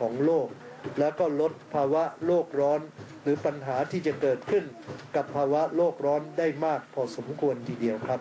ของโลก แล้วก็ลดภาวะโลกร้อน หรือปัญหาที่จะเกิดขึ้น กับภาวะโลกร้อนได้มากพอสมควรทีเดียวครับ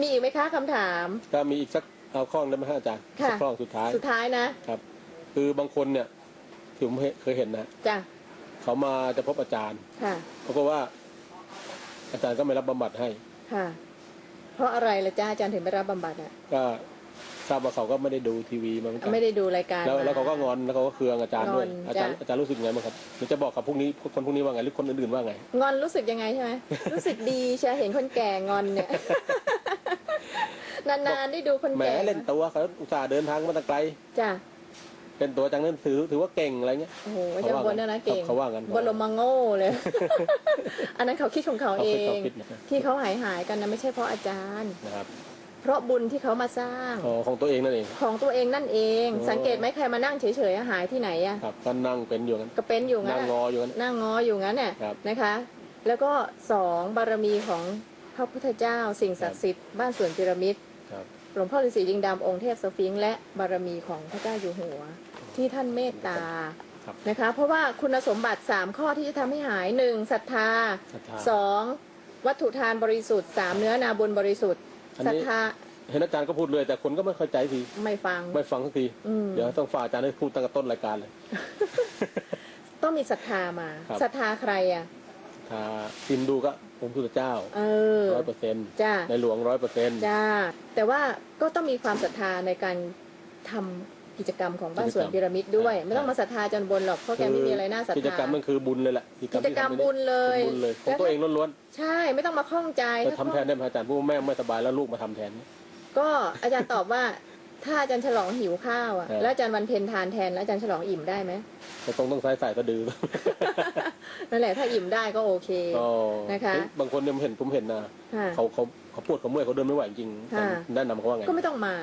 มีอีกไหมคะคำถาม ก็มีอีกสักเอาข้อได้ไหมฮะอาจารย์ค่ะสักข้อสุดท้ายสุดท้ายนะครับ คือบางคนเนี่ยที่ผมเคยเห็นนะจ้ะเขามาจะพบอาจารย์ค่ะเขาก็ว่าอาจารย์ก็ไม่รับบำบัดให้ค่ะเพราะอะไรล่ะจ้าอาจารย์ถึงไม่รับบำบัดอะก็ ทราบว่าเขาก็ไม่ได้ดูทีวีมาเหมือนกันไม่ได้ดูรายการแล้วมแล้วเขาก็งอนแล้วเขาก็เคืองอาจารย์ด้วยงอนอาจารย์จ้ะอาจารย์รู้สึกยังไงบ้างครับหรือจะบอกกับพวกนี้คนพวกนี้ว่าไงหรือคนอื่นๆว่าไง งอนรู้สึกยังไงใช่ไหมรู้สึกดีใช่เห็นคนแก่งอนเนี่ยนานๆได้ดูคนแหมแก่เล่นตัวเขาอุตส่าห์เดินทางมาตั้งไกลจ้ะเล่นตัวจังนั้นถือถือว่าเก่งอะไรเงี้ยโอ้โหอาจารย์บนนะนะเก่งเขาว่างั้นบนลมมาโง่เลย อันนั้นเขาคิดของเขาเขาเอคิดเขางคิดนะครับที่เขาหายหายๆกันนะไม่ใช่เพราะอาจารย์นะครับ เพราะบุญที่เขามาสร้าง อ๋อของตัวเองนั่นเอง ของตัวเองนั่นเองอ๋อสังเกตไหมใครมานั่งเฉยๆอะหายที่ไหนอะครับก็นั่งเป็นอยู่งั้นก็เป็นอยู่งั้นั่นงอะงออยู่งั้น นั่งงออยู่งั้นเนี่ยครับนะคะ แล้วก็สองบารมีของพระพุทธเจ้า สิ่งศักดิ์สิทธิ์บ้านสวนพีระมิดครับ หลวงพ่อฤาษีลิงดำองค์เทพสฟิงค์และบารมีของพระเจ้าอยู่หัว ที่ท่านเมตตาครับนะคะ เพราะว่าคุณสมบัติ 3 ข้อที่จะทำให้หายหนึ่งศรัทธาศรัทธา สองวัตถุทานบริสุทธิ์สามเนื้อนาบุญบริสุทธิ์ อันศรัทนี้ธาเห็นอาจารย์ก็พูดเลยแต่คนก็ไม่เข้าใจทีไม่ฟัง ไม่ฟังสักทีอืม เดี๋ยวต้องฝากอาจารย์ให้พูดตั้งแต่ต้นรายการเลย ต้องมีศรัทธามาครับ ศรัทธาใครอะ ถ้าพิมพ์ดูก็องค์พุทธเจ้าเออ ร้อยเปอร์เซ็นต์จ้า ในหลวงร้อยเปอร์เซ็นต์จ้า แต่ว่าก็ต้องมีความศรัทธาในการทำ กิจกรรมของบ้านสวนพีระมิดด้วย ไม่ต้องมาศรัทธาอาจันบนหรอกเพราะแกไม่มีอะไรน่าศรัทกิจธากรรมมันคือบุญเลยแหละกิจกรรมที่ทำบุญเลยบุญเลยของตัวเองล้วนใช่ไม่ต้องมาข้องใจๆจะทำแทนได้ไหมอาจารย์ผู้แม่ไม่สบายแล้วลูกมาทำแทน ก็อาจารย์ตอบว่าถ้าอาจารย์ฉลองหิวข้าวอะครับแล้วอาจารย์วันเพ็ญทานแทนแล้วอาจารย์ฉลองอิ่มได้ไหมก็ต้องต้องใส่ใส่สะดือนั่นแหละถ้าอิ่มได้ก็โอเคก็นะคะเฮ้ยบางคนเนี่ยผมเห็นผมเห็นนะค่ะเขาเขา เขาปวดเขาเมื่อยเขาเดินไม่ไหวจริงค่ะ แนะนำเขาว่าไงก็ไม่ต้องมา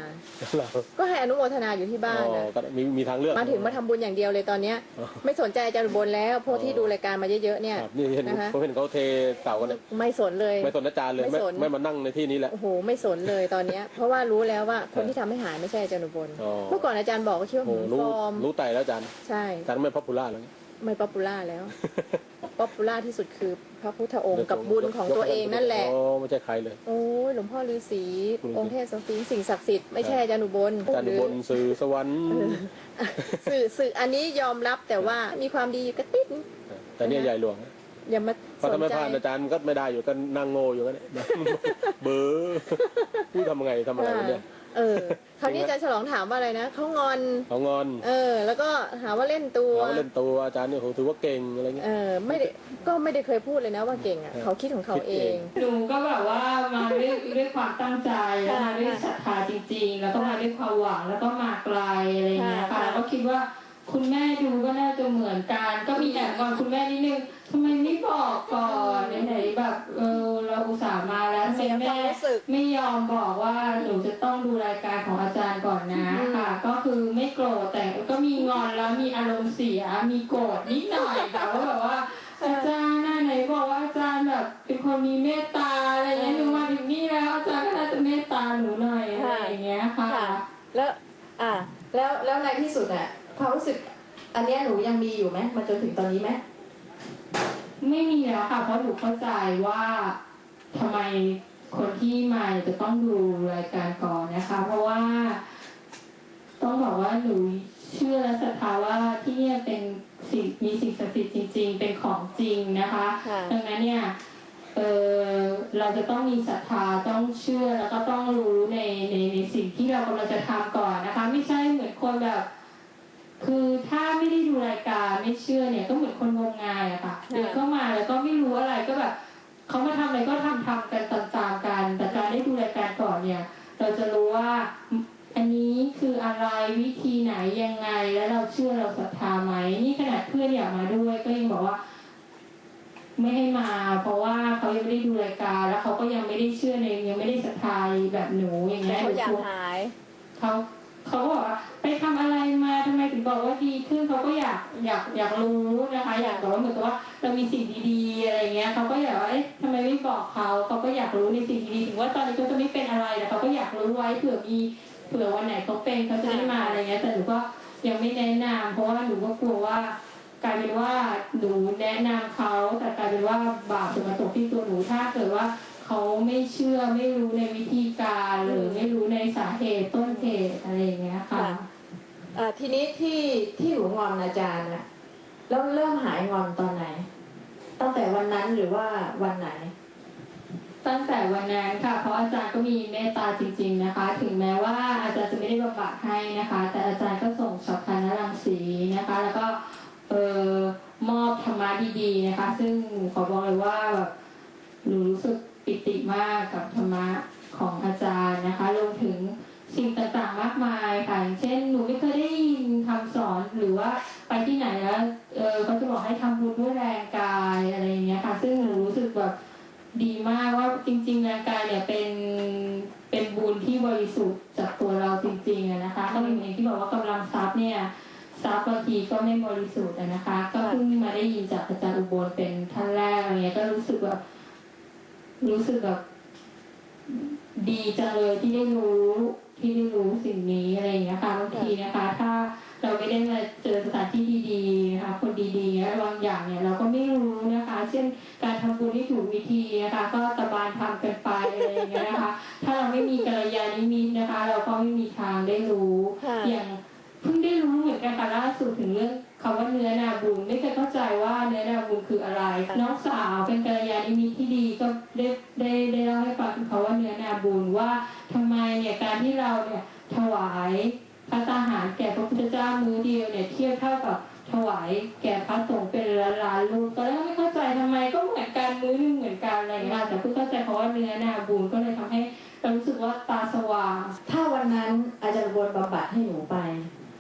เราก็ให้อนุโมทนาอยู่ที่บ้านอ๋อนะก็มีมีทางเลือก มาถึงมาทำบุญอย่างเดียวเลยตอนเนี้ย อ๋อ ไม่สนใจอาจารย์อุบนแล้วพวกที่ดูรายการมาเยอะๆเนี่ยครับนี่เห็นนะคะผมเห็นเขาเทเสากันเนี่ยไม่สนเลย ไม่สนอาจารย์เลยไม่ไม่สน ไม่มานั่งในที่นี้แหละ โอ้โหไม่สนเลยตอนเนี้ย เพราะว่ารู้แล้วว่าคนที่ทำให้หายไม่ใช่อาจารย์อุบลอ๋อ เมื่อก่อนอาจารย์บอกก็คิดว่าโอ้หืมรู้ฟอร์มรู้ไต่แล้วอาจารย์ใช่อาจารย์ไม่พับพูล่าแล้วเนี่ย ไม่ป๊อปปูล่าแล้ว ป๊อปปูล่าที่สุดคือพระพุทธองค์กับบุญของตัวเองนั่นแหละโอ้ไม่ใช่ใครเลยโอ้ยหลวงพ่อฤาษีคุณองค์เทพสฟิงค์สิ่งศักดิ์สิทธิ์ไม่ใช่อาจารย์อุบลอาจารย์อุบนสื่อสวรรค์สื่อสื่ออันนี้ยอมรับแต่ว่ามีความดีกระติดแต่เนี่ยใหญ่หลวงอย่ามาเพราะสถ้านไม่ใจผ่านอาจารย์ก็ไม่ได้อยู่ก็นั่งโง่อยู่กันเนี่ยเบอร์พูดทำไงทำอะไรวะเนี่ย เออคราวนี้อาจารย์ฉลองถามว่าอะไรนะเขางอน เขางอนเออ แล้วก็หาว่าเล่นตัวเขาเล่นตัวอาจารย์เนี่ยโหถือว่าเก่งอะไรเงี้ยเออไม่ได้ก็ไม่ได้เคยพูดเลยนะว่าเก่งอะครับเขาคิดของเขาคิดเอเองงหนูก็แบบว่ามาด้วยด้วยความตั้งใจแล้วมาด้วยศรัทธาจริง ๆ แล้วก็มาด้วยความหวังแล้วก็มาไกลอะไรอย่างเงี้ยค่ะค่ะแล้วก็คิดว่าคุณแม่ดูก็น่าจะเหมือนกัน ก็มีแอบงอนคุณแม่นิดนึงทำไมไม่บอกก่อนไหนๆแบบเออเราอุตส่าห์มา แล้วทำไมเสียควาแม่มรู้สึกไม่ยอมบอกว่าหนูจะต้องดูรายการของอาจารย์ก่อนนะอืมค่ะ ก็คือไม่โกรธแต่ก็มีงอนแล้วมีอารมณ์เสียมีโกรธนิดหน่อยแต่ว่าแบบว่าอาจารย์น่ะไหนบอกว่าอาจารย์แบบเป็นคนมีเมตตาอะไรเงี้ยหนูมาถึงนี่แล้วอาจารย์ก็น่าจะเมตตาหนูหน่อยอะไรอย่างเงี้ยค่ะค่ะ แล้วอ่าแล้วแล้วในที่สุดอะความรู้สึก อันเนี้ยหนูยังมีอยู่ไหมมาจนถึงตอนนี้ไหมไม่มีแล้วค่ะเพราะหนูเข้าใจว่าทำไม คนที่มาจะต้องดูรายการก่อนนะคะ เพราะว่า ต้องบอกว่าหนูเชื่อและศรัทธาว่าที่เนี่ยเป็นสิ่งมีสิ่งศักดิ์สิทธิ์จริง ๆ เป็นของจริงนะคะ ค่ะ ดังนั้นเนี่ยเออเราจะต้องมีศรัทธาต้องเชื่อแล้วก็ต้องรู้ในในในสิ่งที่เรากำลังจะทำก่อนนะคะ ไม่ใช่เหมือนคนแบบ คือถ้าไม่ได้ดูรายการไม่เชื่อเนี่ยก็เหมือนคนงมงาย บอกว่าดีขึ้นเขาก็อยากอยากอยากรู้นะคะ อยากบอกว่าเหมือนกับว่าเรามีสิ่งดีๆอะไรเงี้ยเขาก็อยากว่าเอ๊ะทำไมไม่บอกเขาเขาก็อยากรู้ในสิ่งดีๆถึงว่าตอนนี้เขาจะไม่เป็นอะไรแต่เขาก็อยากรู้ไว้เผื่อมีเผื่อวันไหนเขาเป็นเขาจะได้มาอะไรเงี้ยแต่หนูก็ยังไม่แนะนำเพราะว่าหนูก็กลัวว่ากลายเป็นว่าหนูแนะนำเขาแต่กลายเป็นว่าบาปจะมาตกที่ตัวหนูถ้าเกิดว่าเขาไม่เชื่อไม่รู้ในวิธีการหรือไม่รู้ในสาเหตุต้นเหตุอะไรอย่างเงี้ยค่ะ ทีนี้ที่ที่หนูงอนอาจารย์อะแล้วเริ่มหายงอนตอนไหน ตั้งแต่วันนั้นหรือว่าวันไหน ตั้งแต่วันนั้นค่ะ เพราะอาจารย์ก็มีเมตตาจริง ๆนะคะ ถึงแม้ว่าอาจารย์จะไม่ได้บำบัดให้นะคะ แต่อาจารย์ก็ส่งฉับพลันรังสีนะคะ แล้วก็เออมอบธรรมะดีๆนะคะ ซึ่งขอบอกเลยว่าแบบหนูรู้สึกปิติมากกับธรรมะของอาจารย์นะคะรวมถึง สิ่งต่างๆมากมายค่ะอย่างเช่น หนูไม่เคยได้ยินคำสอนหรือว่าไปที่ไหนแล้วเออเขาจะบอกให้ทำบุญด้วยแรงกายอะไรอย่างเงี้ยค่ะ ซึ่งหนูรู้สึกแบบดีมากว่าจริงๆแรงกายเนี่ยเป็นเป็นบุญที่บริสุทธิ์จากตัวเราจริงๆนะคะก็เป็นอย่างที่บอกว่ากำลังทรัพย์เนี่ยทรัพย์บางทีก็ไม่บริสุทธิ์นะคะ ก็เพิ่งมาได้ยินจากอาจารย์อุบลเป็นท่านแรกอะไรเงี้ยก็รู้สึกแบบรู้สึกแบบ ดีจังเลยที่ได้รู้ที่ได้รู้สิ่งนี้อะไรอย่างเงี้ยค่ะบางทีนะคะ ถ้าเราไม่ได้มาเจอสถานที่ดีๆนะคะคนดีๆบางอย่างเนี่ยเราก็ไม่รู้นะคะ เช่นการทำบุญที่ถูกวิธีนะคะ ก็ตะบานทำกันไปอะไรอย่างเงี้ยนะคะ ถ้าเราไม่มีกัลยาณมิตรนะคะ เราก็ไม่มีทางได้รู้ค่ะอย่างเพิ่งได้รู้เหมือนกันค่ะล่าสุดถึงเรื่องคำว่าเนื้อนาบุญไม่เคยเข้าใจว่าเนื้อนาบุญคืออะไร น้องสาวเป็นกัลยาณมิตรที่ดีก็ได้ได้ได้เล่าให้ฟังถึงคำว่าเนื้อนาบุญว่าทำไมเนี่ยการที่ เราเนี่ยถวายพระตาหารแก่พระพุทธเจ้ามือเดียวเนี่ยเทียบเท่ากับถวายแก่พระสงฆ์เป็นล้านล้านลูกตอนแรกไม่เข้าใจทำไมก็เหมือนกันมือหนึงเหมือนกันอะไรอย่างเงี้ยแต่เพิ่งเข้าใจคำว่าเนื้อนาบุญก็เลยทำให้เรารู้สึกว่าตาสว่างถ้าวันนั้นอาจารย์บนบำบัดให้หนูไป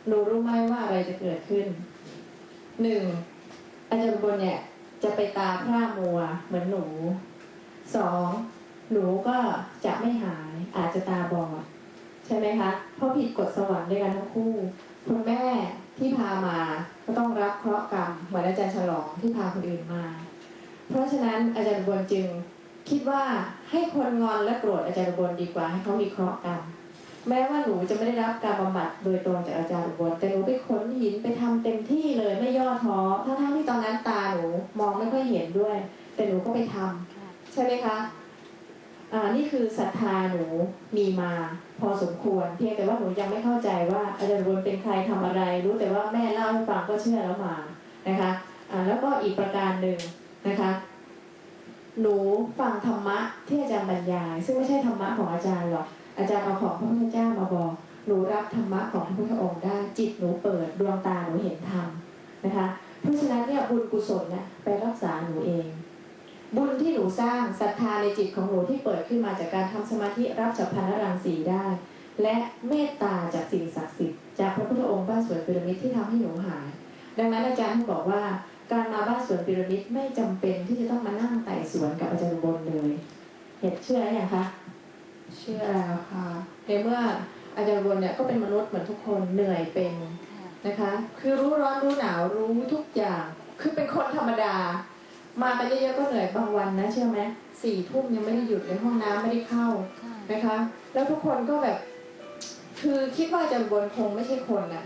หนูรู้ไหมว่าอะไรจะเกิดขึ้นหนึ่งอาจารย์บนเนี่ยจะไปตาพร่ามัวเหมือนหนูสองหนูก็จะไม่หายอาจจะตาบอด ใช่ไหมคะ เพราะผิดกฎสวรรค์ด้วยกันทั้งคู่ คุณแม่ที่พามาก็ต้องรับเคราะห์กรรมเหมือนอาจารย์ฉลองที่พาคนอื่นมา เพราะฉะนั้นอาจารย์บนจึงคิดว่าให้คนงอนและโกรธอาจารย์อุบลดีกว่าให้เขามีเคราะห์กรรมแม้ว่าหนูจะไม่ได้รับการบำบัดโดยตรงจากอาจารย์อุบลแต่หนูไปขนหินไปทำเต็มที่เลยไม่ย่อท้อทั้งๆที่ตอนนั้นตาหนูมองไม่ค่อยเห็นด้วย แต่หนูก็ไปทำใช่ไหมคะ อ่านี่คือศรัทธาหนูมีมาพอสมควร เพียงแต่ว่าหนูยังไม่เข้าใจว่าอาจารย์อุบลเป็นใครทำอะไร รู้แต่ว่าแม่เล่าให้ฟังก็เชื่อแล้วมานะคะอ่าแล้วก็อีกประการหนึ่งนะคะหนูฟังธรรมะที่อาจารย์บรรยาย ซึ่งไม่ใช่ธรรมะของอาจารย์หรอกอาจารย์เอาของพระพุทธเจ้ามาบอก หนูรับธรรมะของพระพุทธองค์ได้จิตหนูเปิดดวงตาหนูเห็นธรรมนะคะเพราะฉะนั้นเนี่ยบุญกุศลเนี่ยไปรักษา บุญที่หนูสร้างศรัทธาในจิตของหนูที่เปิดขึ้นมาจากการทำสมาธิรับจับพันธรังสีได้ และเมตตาจากสิ่งศักดิ์สิทธิ์จากพระพุทธองค์บ้านสวนพีระมิดที่ทำให้หนูหาย ดังนั้นอาจารย์ท่านบอกว่าการมาบ้านสวนพีระมิดไม่จำเป็นที่จะต้องมานั่งไต่สวนกับอาจารย์บนเลยเห็นเชื่อหรือยังคะเชื่อแล้วค่ะในเมื่ออาจารย์บนเนี่ยก็เป็นมนุษย์เหมือนทุกคนเหนื่อยเป็นนะคะ คือรู้ร้อนรู้หนาวรู้ทุกอย่าง คือเป็นคนธรรมดา มากันเยอะๆก็เหนื่อยบางวันนะเชื่อไหมสี่ทุ่มยังไม่ได้หยุดในห้องน้ำไม่ได้เข้านะคะ แล้วทุกคนก็แบบ คือคิดว่าอาจารย์บนคงไม่ใช่คนน่ะ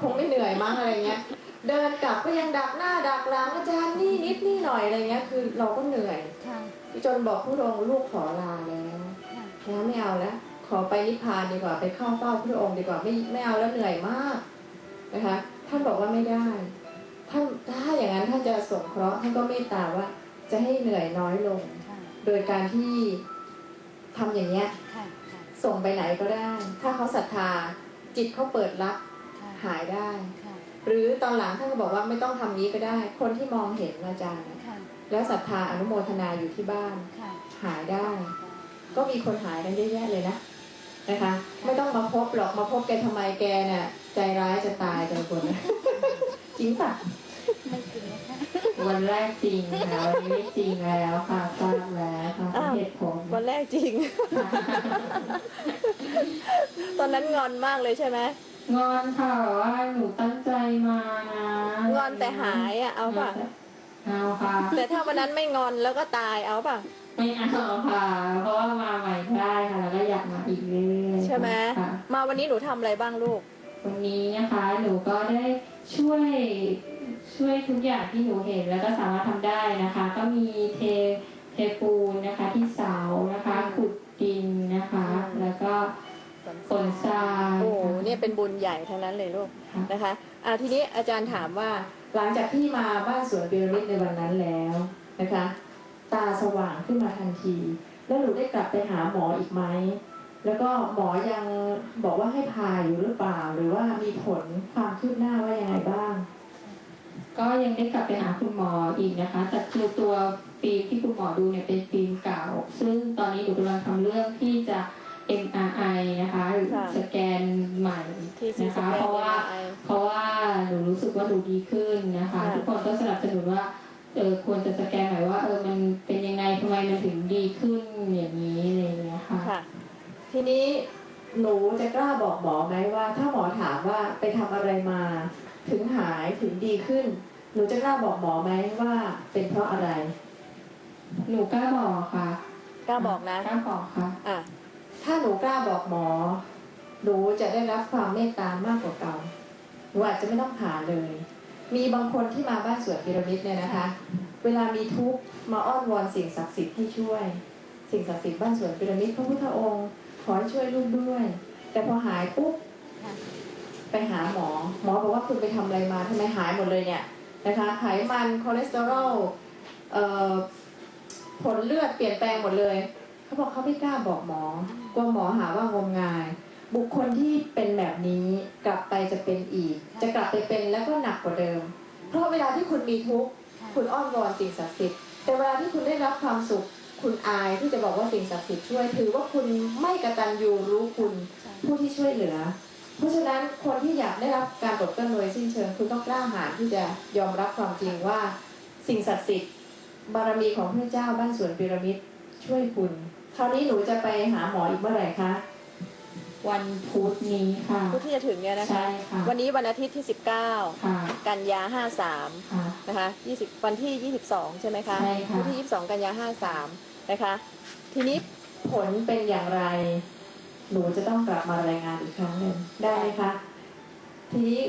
คงไม่เหนื่อยมั้งอะไรเงี้ย เดินกลับก็ยังดักหน้าดักหลังอาจารย์นี่นิดนี่หน่อยอะไรเงี้ย คือเราก็เหนื่อยจนบอกผู้องค์ลูกขอลาแล้วนะไม่เอาแล้วขอไปนิพพานดีกว่าไปเข้าเฝ้าพระองค์ดีกว่าไม่ไม่เอาแล้วเหนื่อยมากนะคะท่านบอกว่าไม่ได้ ราะห์ท่านก็เมตตาว่าจะให้เหนื่อยน้อยลง โดยการที่ทำอย่างเนี้ยส่งไปไหนก็ได้ ถ้าเขาศรัทธาจิตเขาเปิดรับหายได้ หรือตอนหลังท่านก็บอกว่าไม่ต้องทำนี้ก็ได้ คนที่มองเห็นอาจารย์นะแล้วศรัทธาอนุโมทนาอยู่ที่บ้านหายได้ ก็มีคนหายกันเยอะแยะเลยนะนะคะ ไม่ต้องมาพบหรอกมาพบแกทำไมแกเนี่ยใจร้ายจะตายใจคนจริงป่ะ วันแรกจริงค่ะวันนี้ไม่จริงแล้วค่ะทราบแล้วค่ะอ้าวเหตุผลวันแรกจริง ตอนนั้นงอนมากเลยใช่ไหมงอนค่ะแบบว่าหนูตั้งใจมานะงอนแต่หายอะเอาป่ะเอาค่ะ แต่ถ้าวันนั้นไม่งอนแล้วก็ตายเอาป่ะไม่เอาค่ะ เพราะว่ามาใหม่ได้ค่ะแล้วก็อยากมาอีกเรื่อยๆใช่ไหมค่ะมาวันนี้หนูทำอะไรบ้างลูก วันนี้นะคะ หนูก็ได้ช่วย ช่วยทุกอย่างที่หนูเห็นแล้วก็สามารถทำได้นะคะ ก็มีเทเทปูนนะคะที่เสานะคะขุดดินนะคะ แล้วก็ฝนทรายโอ้โหเนี่ยเป็นบุญใหญ่ทั้งนั้นเลยลูกค่ะนะคะอ่าทีนี้อาจารย์ถามว่าหลังจากที่มาบ้านสวนพีระมิดในวันนั้นแล้วนะคะ ตาสว่างขึ้นมาทันที แล้วหนูได้กลับไปหาหมออีกไหมแล้วก็หมอยังบอกว่าให้พาอยู่หรือเปล่า หรือว่ามีผลความคืบหน้าว่ายังไงบ้าง ก็ยังได้กลับไปหาคุณหมออีกนะคะแต่คือตัวฟิล์มที่คุณหมอดูเนี่ยเป็นฟิล์มเก่า ซึ่งตอนนี้หนูกำลังทำเรื่องที่จะ MRI นะคะหรือค่ะสแกนใหม่ที่ซีนะสคะแกเพนราะว่า MRI เพราะว่าหนูรู้สึกว่าหนูดีขึ้นนะคะค่ะทุกคนก็สนับสนุนว่าเออควรจะสแกนหน่อยว่าเออมันเป็นยังไงทำไมมันถึงดีขึ้นอย่างนี้อะไรอย่างเงี้ยค่ะค่ะทีนี้หนูจะกล้าบอกหมอไหมว่า ถ้าหมอถามว่าไปทำอะไรมา ถึงหายถึงดีขึ้น หนูจะกล้าบอกหมอไหมว่าเป็นเพราะอะไร หนูกล้าบอกค่ะ กล้าบอกนะกล้าบอกค่ะอะถ้าหนูกล้าบอกหมอ หนูจะได้รับความเมตตามากกว่าเก่าหนูอาจจะไม่ต้องผ่าเลย มีบางคนที่มาบ้านสวนพีระมิดเนี่ยนะคะ เวลามีทุกข์มาอ้อนวอนสิ่งศักดิ์สิทธิ์ให้ช่วย สิ่งศักดิ์สิทธิ์บ้านสวนพีระมิดพระพุทธองค์ขอให้ช่วยลูกด้วย แต่พอหายปุ๊บ ไปหาหมอ หมอบอกว่าคุณไปทำอะไรมาทำไมหายหมดเลยเนี่ยนะคะไขมันคอเลสเตอรอลเอ่อผลเลือดเปลี่ยนแปลงหมดเลยเขาบอกเขาไม่กล้าบอกหมอกลัวหมอหาว่างมงาย บุคคลที่เป็นแบบนี้กลับไปจะเป็นอีก จะกลับไปเป็นแล้วก็หนักกว่าเดิม เพราะเวลาที่คุณมีทุกข์คุณอ้อนวอนสิ่งศักดิ์สิทธิ์แต่เวลาที่คุณได้รับความสุขคุณอายที่จะบอกว่าสิ่งศักดิ์สิทธิ์ช่วยถือว่าคุณไม่กระตัญญูรู้คุณผู้ที่ช่วยเหลือ เพราะฉะนั้นคนที่อยากได้รับการปลดเปลื้องโดยสิ้นเชิงคุณต้องกล้าหาญที่จะยอมรับความจริงว่า สิ่งศักดิ์สิทธิ์บารมีของพระเจ้าบ้านสวนพีระมิดช่วยคุณคราวนี้หนูจะไปหาหมออีกเมื่อไหร่คะวันพุธนี้ค่ะพุธที่จะถึงเนี่ยนะคะใช่ค่ะวันนี้วันอาทิตย์ที่ค่ะ19 กันยา 53ค่ะนะคะ 20 วันที่ 22 ใช่ไหมคะใช่ค่ะวันที่ 22 กันยา 53 นะคะ ทีนี้ผลเป็นอย่างไร หนูจะต้องกลับมารายงานอีกครั้งหนึ่งได้ไหมคะ ทีนี้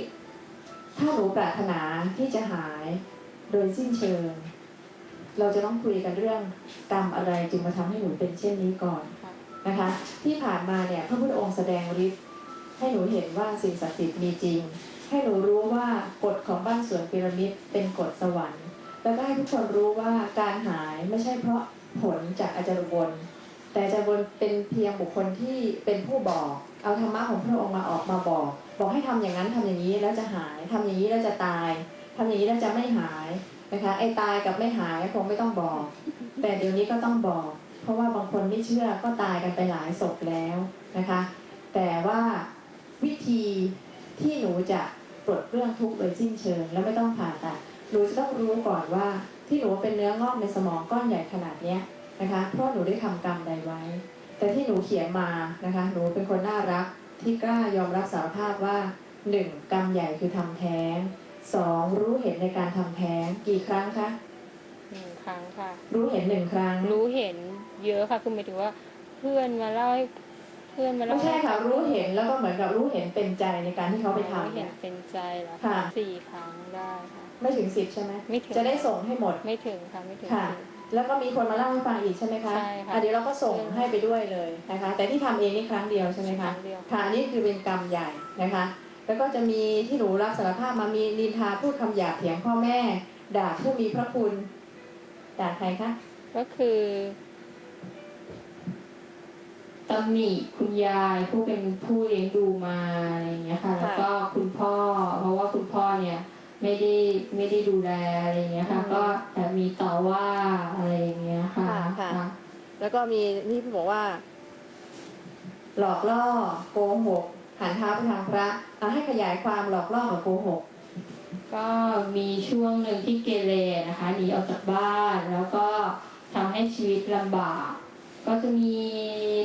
ถ้าหนูปรารถนาที่จะหายโดยสิ้นเชิง เราจะต้องคุยกันเรื่องกรรมอะไรจึงมาทำให้หนูเป็นเช่นนี้ก่อนนะคะ ที่ผ่านมาเนี่ยพระพุทธองค์แสดงฤทธิ์ให้หนูเห็นว่าสิ่งศักดิ์สิทธิ์มีจริง ให้หนูรู้ว่ากฎของบ้านสวนพีระมิดเป็นกฎสวรรค์ แล้วก็ให้ทุกคนรู้ว่าการหายไม่ใช่เพราะผลจากอาจารย์บน แต่อาจารย์บนเป็นเพียงบุคคลที่เป็นผู้บอก เอาธรรมะของพระองค์มาออกมาบอก บอกให้ทำอย่างนั้นทำอย่างนี้แล้วจะหายทำอย่างนี้แล้วจะตายทำอย่างนี้แล้วจะไม่หายนะคะไอ้ตายกับไม่หายคงไม่ต้องบอก แต่เดี๋ยวนี้ก็ต้องบอก เพราะว่าบางคนไม่เชื่อก็ตายกันไปหลายศพแล้วนะคะ แต่ว่าวิธีที่หนูจะปลดเรื่องทุกข์โดยสิ้นเชิง แล้วไม่ต้องผ่าตัดหนูจะต้องรู้ก่อนว่าที่หนูเป็นเนื้องอกในสมองก้อนใหญ่ขนาดเนี้ย นะคะ เพราะหนูได้ทำกรรมใดไว้ แต่ที่หนูเขียนมานะคะ หนูเป็นคนน่ารักที่กล้ายอมรับสารภาพว่าหนึ่งกรรมใหญ่คือทำแท้งสองรู้เห็นในการทำแท้งกี่ครั้งคะหนึ่งครั้งค่ะ รู้เห็นหนึ่งครั้ง รู้เห็นเยอะค่ะคือหมายถึงว่าเพื่อนมาเล่าให้เพื่อนมาเล่าไม่ใช่ค่ะรู้เห็นแล้วก็เหมือนกับรู้เห็นเป็นใจในการที่เขาไปทำรู้เห็เนี่นยเป็นใจแล้วค่ะสี่ครั้งได้ค่ะไม่ถึงสิบใช่ไหมไม่ถึงจะได้ส่งให้หมดไม่ถึงค่ะไม่ถึงค่ะสิบ แล้วก็มีคนมาเล่าให้ฟังอีกใช่ไหมคะใช่ค่ะอ่เดี๋ยวเราก็ส่งให้ไปด้วยเลยนะคะ แต่ที่ทำเองนี่ครั้งเดียวใช่ไหมคคะรั้งเดียว ค่ะอันนี้คือเป็นกรรมใหญ่นะคะ แล้วก็จะมีที่หนูรับสารภาพมามีนินทาพูดคำหยาบเถียงพ่อแม่ ด่าผู้มีพระคุณด่าใครคะก็คือตำหนิคุณยายผู้เป็นผู้เลี้ยงดูมาอะไรอย่างเงี้ยค่ะ แล้วก็คุณพ่อ ไม่ได้ไม่ได้ดูแลอะไรอย่างเงี้ยค่ะ ก็แต่มีต่อว่าอะไรอย่างเงี้ยค่ะ แล้วก็มีนี่บอกว่า หลอกล่อโกหกหันเท้าไปทางพระเอาให้ขยายความหลอกล่อกับโกหกก็มีช่วงหนึ่งที่เกเรนะคะหนีออกจากบ้าน แล้วก็ทำให้ชีวิตลำบาก ก็จะมี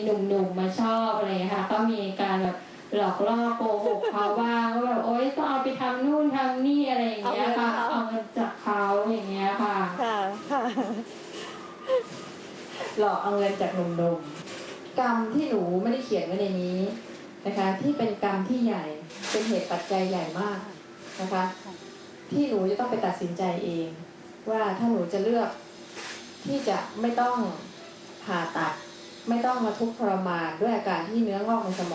หนุ่มๆมาชอบอะไรอย่างเงี้ยค่ะ ก็มีการแบบหลอกล่อโกหกเขาบ้างว่าแบบโอ๊ยต้องเอาไปทำนู่นทำนี่อะไรอย่างเงี้ยค่ะ เอาเงินจากเขาอย่างเงี้ยค่ะ ค่ะค่ะ หลอกเอาเงินจากหนุ่มๆกรรมที่หนูไม่ได้เขียนไว้ในนี้นะคะ ที่เป็นกรรมที่ใหญ่เป็นเหตุปัจจัยใหญ่มากนะคะ ที่หนูจะต้องไปตัดสินใจเอง ว่าถ้าหนูจะเลือกที่จะไม่ต้องผ่าตัด ไม่ต้องมาทุกข์ทรมานด้วยอาการที่เนื้องอกในสมอง